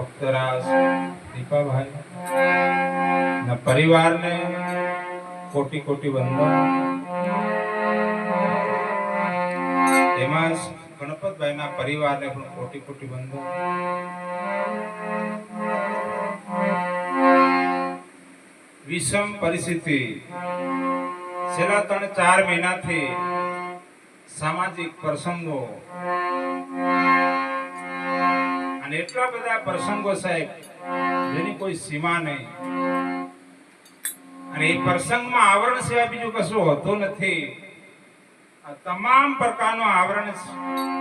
ભક્તરાજ દીપાભાઈ. પરિવારને કોટી કોટી વંદન. તેમજ ગણપતભાઈના પરિવારને પણ કોટી કોટી વંદન. વિષમ પરિસ્થિતિ. છેલ્લા ત્રણ ચાર મહિનાથી સામાજિક પ્રસંગો અને એટલા બધા પ્રસંગો સાહેબ, જેની કોઈ સીમા નહીં. અને એ પ્રસંગમાં આવરણ સિવાય બીજું કશું હોતું નથી. આ તમામ પ્રકારનો આવરણ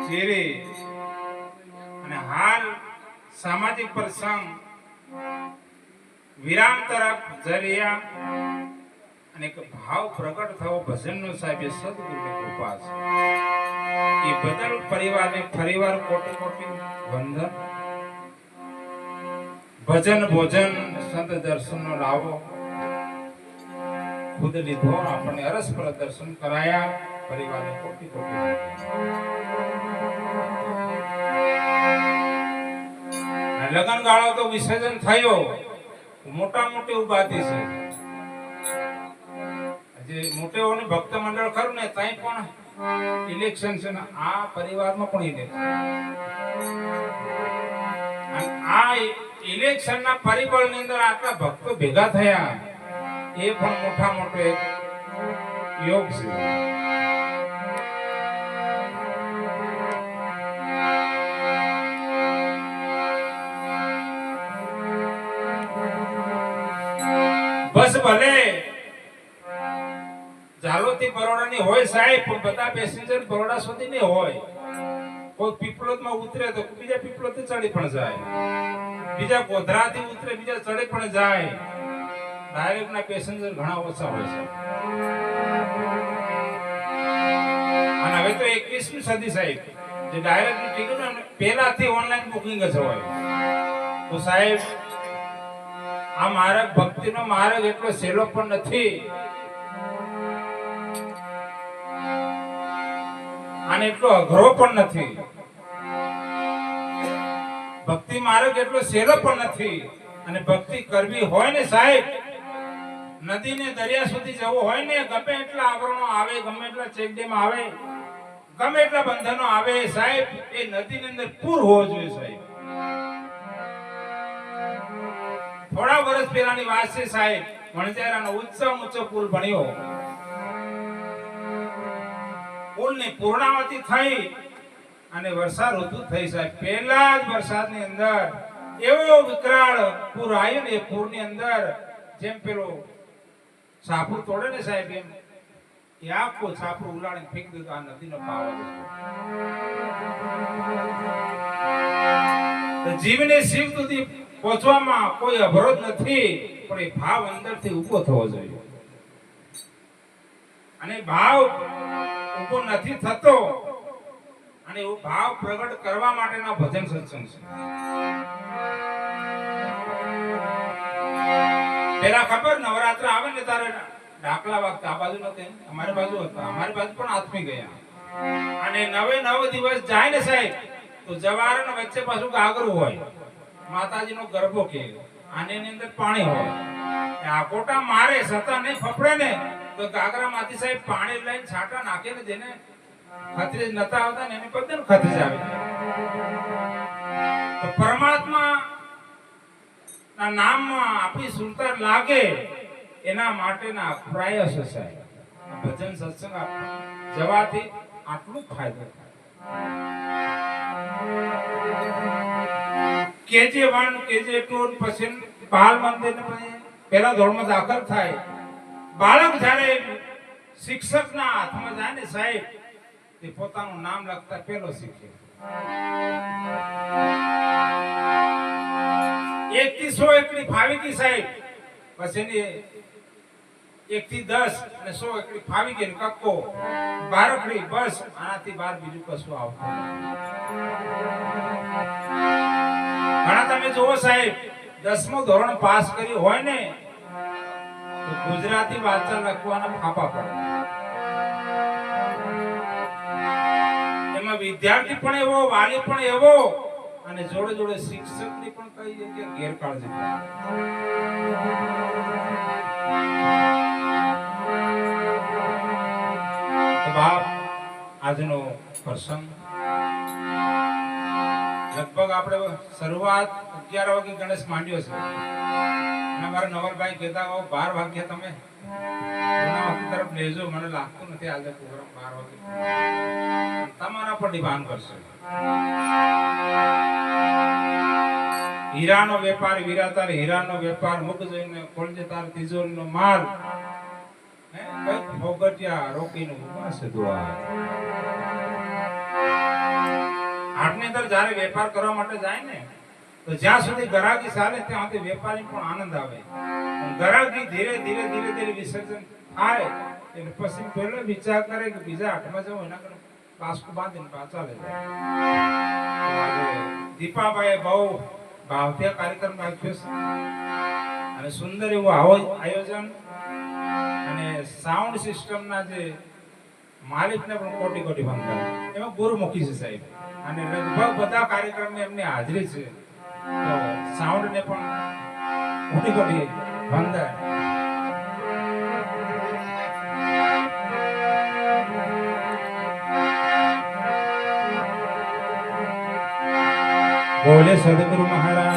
ચેરે. અને હાલ સામાજિક પ્રસંગ વિરામ તરફ જરિયા અને ભાવ પ્રગટ થવો ભજનનો સાહેબ સદગુરુની કૃપા છે. એ બદલ પરિવારને ફરીવાર કોટી કોટી વંદન ભજન ભોજન સંત દર્શનનો લાવો ખુદ લીધો આપણને અરસપર દર્શન કરાયા. પરિવારને કોટી કોટી લગન ગાળો તો વિસર્જન થયો. મોટા મોટી ઉપાધિ છે. જે મોટેઓની ભક્ત મંડળ ખરું ને ત્યાં પણ ઇલેક્શન છે ને આ પરિવારમાં પણ ઇલેક્શન આ ઇલેક્શનના પરિબળની અંદર આટલા ભક્તો ભેગા થયા. એ પણ મોટા મોટો એક યોગ છે. બસ ભલે. ઝાલોદથી બરોડાની હોય સાહેબ, પણ બધા પેસેન્જર બરોડા સુધી નહીં હોય. કોઈ પીપળોદમાં ઉતરે તો બીજા પીપળોદથી ચડી પણ જાય. બીજા ગોધરાથી ઉતરે, બીજા ચડે પણ જાય. ડાયરેક્ટ ના પેસેન્જર ઘણા ઓછા હોય છે. અને હવે તો 21મી સદી સાહેબ, જે ડાયરેક્ટની ટિકિટ હોય પહેલાથી ઓનલાઈન બુકિંગ જ હોય. તો સાહેબ, આ માર્ગ ભક્તિનો માર્ગ એટલો સહેલો પણ નથી. અને એટલો અઘરો પણ નથી. ભક્તિ માર્ગ એટલો સહેલો પણ નથી. અને ભક્તિ કરવી હોય ને સાહેબ નદી ને દરિયા સુધી જવું હોય ને, ગમે એટલા આવરણો આવે, ગમે એટલા ચેકડેમ આવે, ગમે એટલા બંધનો આવે, સાહેબ, એ નદી ની અંદર પૂર હોવો જોઈએ સાહેબ. થોડા વર્ષ પહેલાની વાત છે સાહેબ, વણઝારાનો ઉત્સવ ઊંચો પુલ બન્યો પુલની પૂર્ણાવતી થઈ અને વરસાદ ઋતુ થઈ સાહેબ. પહેલા જ વરસાદની અંદર એવો વિકરાળ પૂર આવ્યો ને એ પૂરની અંદર જેમ પેલો સાપુ તોડે ને સાહેબ એમ, એ આખો છાપરું ઉલાડીને ફેંકી દીધું, આ નદીનો પાવર જીવને શિવ સુધી પહોંચવામાં કોઈ અવરોધ નથી, પણ એ ભાવ અંદરથી ઊભો થવો જોઈએ. અને ભાવ ઊભો નથી થતો. અને એવો ભાવ પ્રગટ કરવા માટેના ભજન સત્સંગ છે. પેલા ખબર, નવરાત્ર આવે ને તારે ડાકલા વાગતા. આ બાજુ નથી અમારી બાજુ હતા. અમારી બાજુ પણ આથમી ગયા. અને નવે નવ દિવસ જાય ને સાહેબ, તો જવાર ને વચ્ચે પાછું ગાગરું હોય. માતાજીનો ગરબો કે આની અંદર પાણી હોય. એ આકોટા મારે સતા નહીં ફફડે ને, તો ગાગરામાંથી સાહેબ પાણી લઈને છાંટા નાખે ને જેને ખતરી નતા આવતા ને એને બધાને ખતરી આવે. તો પરમાત્મા ના નામમાં આપણી સુરતા લાગે એના માટેના પ્રયાસ આ ભજન સત્સંગ જવાથી આટલું ફાયદો થાય. કેજે વન, કેજે ટુ, પછી બાલ મંદિર પછી પહેલા ધોરણમાં દાખલ થાય. બાળક જ્યારે શિક્ષકના હાથમાં જાય ને સાહેબ તે પોતાનું નામ લખતા પેલો શીખે. એક થી સો એકડી ફાવી ગઈ સાહેબ. પછી એની એક થી દસ અને સો એકડી ફાવી ગઈ કક્કો. બારકડી, બસ, આનાથી બાર બીજું કશું આવતું. ઘણા તમે જુઓ સાહેબ, દસમું ધોરણ પાસ કર્યું હોય ને ગુજરાતી વાંચન લખવાના ફાફા પડે. એમાં વિદ્યાર્થી પણ એવો, વાલી પણ એવો, અને જોડે જોડે શિક્ષકની પણ કઈ જગ્યાએ ગેરકાળજી બાપ, આજનો પ્રસંગ. લગભગ આપણે શરૂઆત અગિયાર વાગે ગણેશ માંડ્યો છે. અને અમારા નવલભાઈ કહેતા હો બાર વાગ્યા તમે પૂર્ણાવતી તરફ લેજો મને લાગતું નથી આજે પ્રોગ્રામ બાર વાગે. તમારા પર ડિમાન્ડ કરશે. હીરાનો વેપાર વીરા તાર હીરાનો વેપાર મુખ જોઈને કોલજે તાર તિજોરીનો માલ. હે, કઈ ફોગટિયા રોકીને. છે દ્વાર હાટની અંદર જ્યારે વેપાર કરવા માટે જાય ને તો જ્યાં સુધી ગરાગી ચાલે ત્યાં સુધી વેપારી પણ આનંદ આવે ગરાગી ધીરે ધીરે ધીરે ધીરે વિસર્જન થાય, એટલે પછી પહેલો વિચાર કરે કે બીજા હાથમાં જવું એના કરે બાસ્કુ બાંધીને પાછા લઈ જાય. બહુ ભાવથી કાર્યક્રમ રાખ્યો છે. અને સુંદર એવું આયોજન અને સાઉન્ડ સિસ્ટમના જે માલિકને પણ કોટી કોટી વંદન એમાં ગુરુમુખી છે સાહેબ. અને લગભગ બધા કાર્યક્રમમાં એમની હાજરી છે. તો સાઉન્ડને પણ કોટી કોટી વંદન બોલે સદગુરુ મહારાજ.